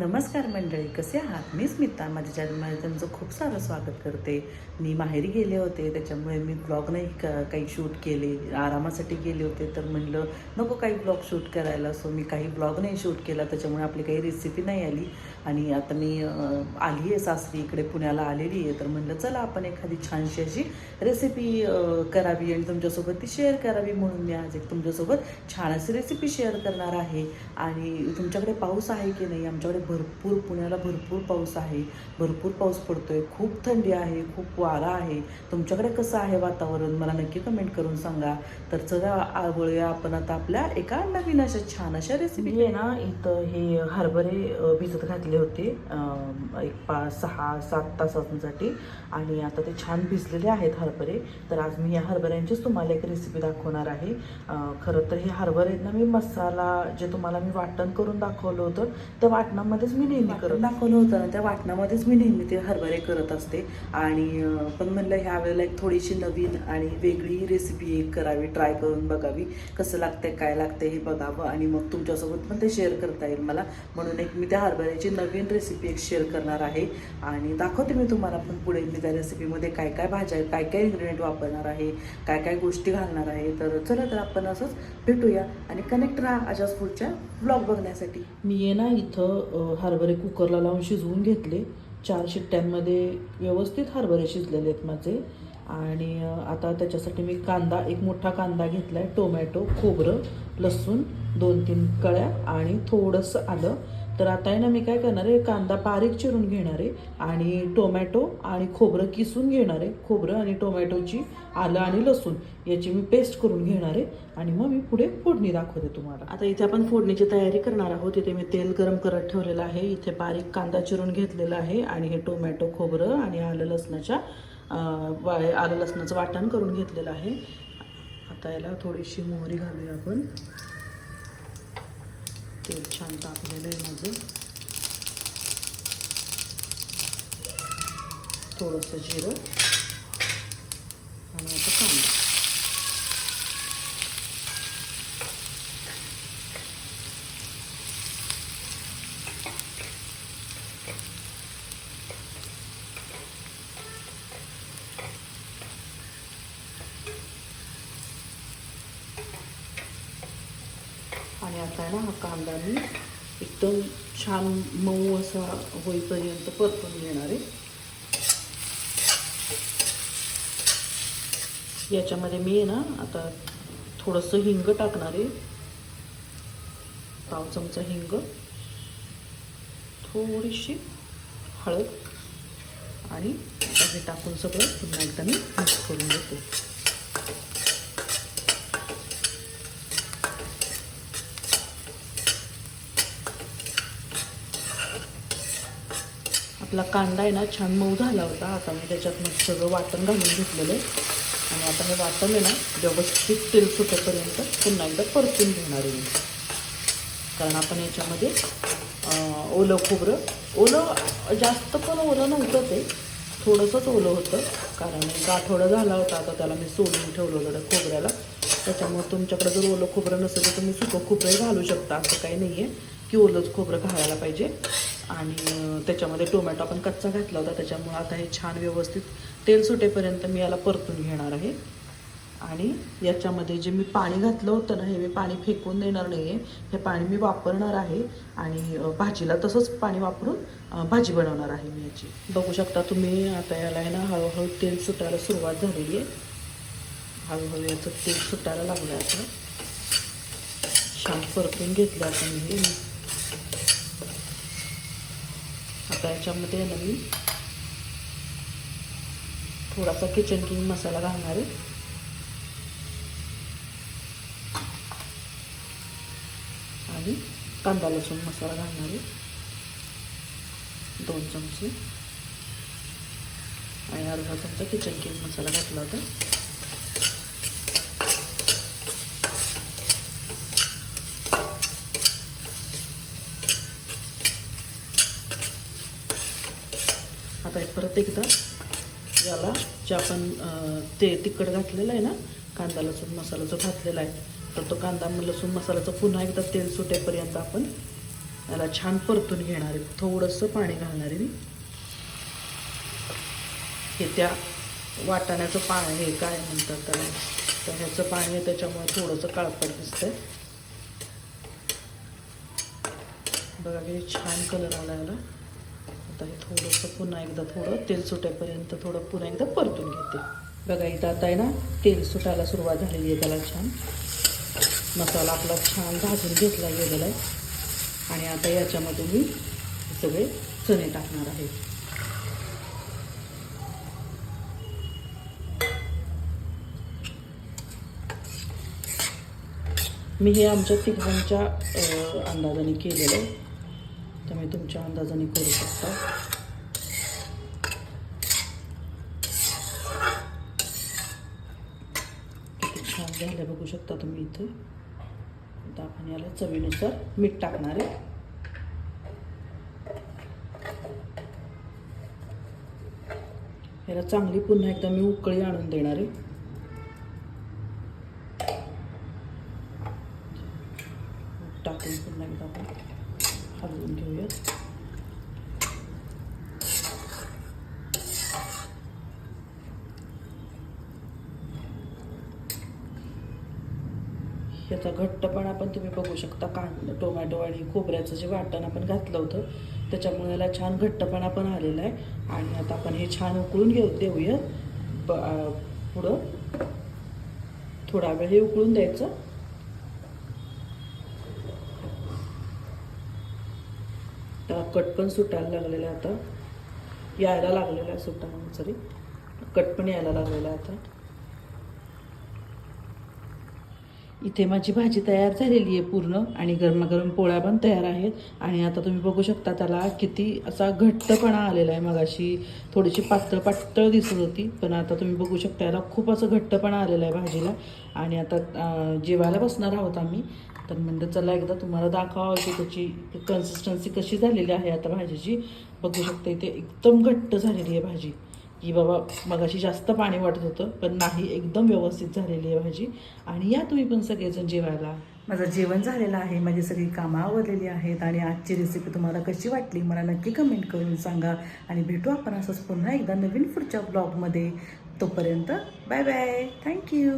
नमस्कार मंडळी कसे आहात? मी स्मिता माझ्या चॅनलमध्ये त्यांचं खूप सारं स्वागत करते. मी माहेरी गेले होते त्याच्यामुळे मी ब्लॉग नाही का काही शूट केले आरामासाठी गेले होते. तर म्हणलं नको काही ब्लॉग शूट करायला. सो मी काही ब्लॉग नाही शूट केला त्याच्यामुळे आपली काही रेसिपी नाही आली. आणि आता मी आली आहे सासरी इकडे पुण्याला आलेली आहे. तर म्हणलं चला आपण एखादी छानशी अशी रेसिपी करावी आणि तुमच्यासोबत ती शेअर करावी म्हणून मी आज एक तुमच्यासोबत छान अशी रेसिपी शेअर करणार आहे. आणि तुमच्याकडे पाऊस आहे की नाही आमच्याकडे भरपूर पुण्याला भरपूर पाऊस आहे. भरपूर पाऊस पडतो आहे खूप थंडी आहे खूप वारा आहे. तुमच्याकडे कसं आहे वातावरण? मला नक्की कमेंट करून सांगा. तर चला आ- वळूया आपण आता आपल्या एका नवीन अशा छान अशा रेसिपी आहे ना इथं हे हरभरे भिजत घातले होते. एक पाच सहा सात तासांसाठी. आणि आता ते छान भिजलेले आहेत हरभरे. तर आज मी या हरभऱ्यांचीच तुम्हाला एक रेसिपी दाखवणार आहे. खरं तर हे हरभरे ना मी मसाला जे तुम्हाला मी वाटण करून दाखवलं होतं त्या वाटणामध्येच मी नेहमी करत दाखवलं होतं ना त्या वाटणामध्येच मी नेहमी ते हरभरे करत असते. आणि पण म्हणलं ह्या वेळेला एक थोडीशी नवीन आणि वेगळी रेसिपी एक करावी ट्राय करून बघावी. कसं लागतंय काय लागतंय हे बघावं आणि मग तुमच्यासोबत पण ते शेअर करता येईल मला. म्हणून एक मी त्या हरभऱ्याची नवीन रेसिपी एक शेअर करणार आहे. आणि दाखवते मी तुम्हाला पण पुढे मी त्या रेसिपीमध्ये काय काय भाज्या काय काय इन्ग्रेडियंट वापरणार आहे काय काय गोष्टी घालणार आहे. तर चला तर आपण असंच भेटूया. आणि कनेक्ट राहा अशाच पुढच्या ब्लॉग बघण्यासाठी. मी ये ना इथं हरभरे कुकरला लावून शिजवून घेतले. चार शिट्ट्यांमध्ये व्यवस्थित हरभरे शिजलेले आहेत माझे. आणि आता त्याच्यासाठी मी कांदा एक मोठा कांदा घेतला आहे टोमॅटो खोबरं लसूण दोन तीन कळ्या आणि थोडंसं आलं. तर आता आहे ना मी काय करणार आहे कांदा बारीक चिरून घेणार आहे आणि टोमॅटो आणि खोबरं किसून घेणार आहे खोबरं आणि टोमॅटोची आलं आणि लसूण याची मी पेस्ट करून घेणार आहे आणि मग मी पुढे फोडणी दाखवते तुम्हाला. आता इथे आपण फोडणीची तयारी करणार आहोत. इथे मी तेल गरम करत ठेवलेलं आहे. इथे बारीक कांदा चिरून घेतलेला आहे आणि हे टोमॅटो खोबरं आणि आलं लसणाच्या वा आलं लसणाचं वाटण करून घेतलेलं आहे. आता याला थोडीशी मोहरी घालूया आपण. तेल छान तापलेलं आहे माझं थोडंसं जिरं आणि आता कांदा आणि आता आहे ना हा कांदा मी एकदम छान मऊ असा होईपर्यंत परतून घेणार आहे. याच्यामध्ये मी आहे ना आता थोडंसं हिंग टाकणार आहे. पाव चमचा हिंग थोडीशी हळद आणि हे टाकून सगळं पुन्हा एकदा मी मिक्स करून घेते. आपला कांदा आहे ना छान मऊ झाला होता. आता मी त्याच्यात मग सगळं वाटण घालून घेतलेलं आहे. आणि आता हे वाटण आहे ना व्यवस्थित तेल सुटेपर्यंत पुन्हा एकदा परतून घेणार आहे मी. कारण आपण याच्यामध्ये ओलं खोबरं ओलं जास्त पण ओलं नव्हतं ते थोडंसंच ओलं होतं. कारण एक आठवडा झाला होता आता त्याला मी सोडून ठेवलं होतं खोबऱ्याला. त्याच्यामुळे तुमच्याकडे जर ओलं खोबरं नसेल तर तुम्ही सुकं खोबरं घालू शकता. असं काही नाही आहे की ओलंच खोबरं घालायला पाहिजे. आणि त्याच्यामध्ये टोमॅटो आपण कच्चा घातला होता त्याच्यामुळं आता हे छान व्यवस्थित तेल सुटेपर्यंत मी याला परतून घेणार आहे. आणि याच्यामध्ये जे मी पाणी घातलं होतं ना हे मी पाणी फेकून देणार नाही आहे हे पाणी मी वापरणार आहे आणि भाजीला तसंच पाणी वापरून भाजी बनवणार आहे मी याची. बघू शकता तुम्ही आता याला आहे ना हळूहळू तेल सुटायला सुरुवात झालेली आहे. हळूहळू याचं तेल सुटायला लागलं आहे आता. छान परतून घेतलं आता मी हे आता याच्यामध्ये ना मी थोडासा किचन किंग मसाला घालणार आहे. आणि कांदा लसूण मसाला घालणार आहे. दोन चमचे. आणि अर्धा चमचा किचन किंग मसाला घातला होता. आता परत एकदा याला जे आपण ते तिखट घातलेलं आहे ना कांदा लसूण मसाला जो घातलेला आहे तर तो कांदा लसूण मसाल्याचं पुन्हा एकदा तेल सुटेपर्यंत आपण याला छान परतून घेणार आहे. थोडंसं पाणी घालणार आहे मी. हे त्या वाटाण्याचं पाणी हे काय म्हणतात त्याला? तर ह्याचं पाणी आहे त्याच्यामुळे थोडंसं काळपट दिसतंय. बघा किती छान कलर आला याला. आता हे थोडंसं पुन्हा एकदा थोडं तेल सुटेपर्यंत थोडं पुन्हा एकदा परतून घेते. बघा इथं आता आहे ना तेल सुटायला सुरुवात झालेली आहे त्याला छान. मसाला आपला छान भाजून घेतला गेलेला आहे. आणि आता याच्यामध्ये मी सगळे चणे टाकणार आहे. मी हे आमच्या तिघांच्या अंदाजाने केलेलं आहे. तुम्ही तुमच्या अंदाजाने करू शकता. छान झालं बघू शकता तुम्ही इथे. आता आपण याला चवीनुसार मीठ टाकणार आहे. याला चांगली पुन्हा एकदा मी उकळी आणून देणार आहे. टाकून पुन्हा एकदा आपण हलवून घेऊयात याचा घट्टपणा पण तुम्ही बघू शकता कांदा टोमॅटो आणि खोबऱ्याचं जे वाटण आपण घातलं होतं त्याच्यामुळे याला छान घट्टपणा पण आलेला आहे. आणि आता आपण हे छान उकळून घेऊ देऊया. ब पुढं. थोडा वेळ हे उकळून द्यायचं. त्या कट पण सुटायला लागलेलं आहे आता. यायला लागलेल्या आहे सुटायला सॉरी कट पण यायला लागलेलं आहे आता. इथे माझी भाजी तयार झालेली आहे पूर्ण आणि गरमागरम पोळ्या पण तयार आहेत. आणि आता तुम्ही बघू शकता त्याला किती असा घट्टपणा आलेला आहे. मगाशी थोडीशी पातळ पातळ दिसत होती पण आता तुम्ही बघू शकता याला खूप असं घट्टपणा आलेला आहे भाजीला. आणि आता जेवायला बसणार आहोत आम्ही. तर म्हणलं चला एकदा तुम्हाला दाखवावं की त्याची कन्सिस्टन्सी कशी झालेली आहे आता भाजीची. बघू शकता इथे एकदम घट्ट झालेली आहे भाजी. की बाबा मगाशी जास्त पाणी वाटत होतं पण नाही एकदम व्यवस्थित झालेली आहे भाजी. आणि या तुम्ही पण सगळेजण जेवायला. माझं जेवण झालेलं आहे माझी सगळी कामं आवरलेली आहेत आणि आजची रेसिपी तुम्हाला कशी वाटली मला नक्की कमेंट करून सांगा. आणि भेटू आपण असंच पुन्हा एकदा नवीन पुढच्या ब्लॉगमध्ये तोपर्यंत बाय बाय थँक्यू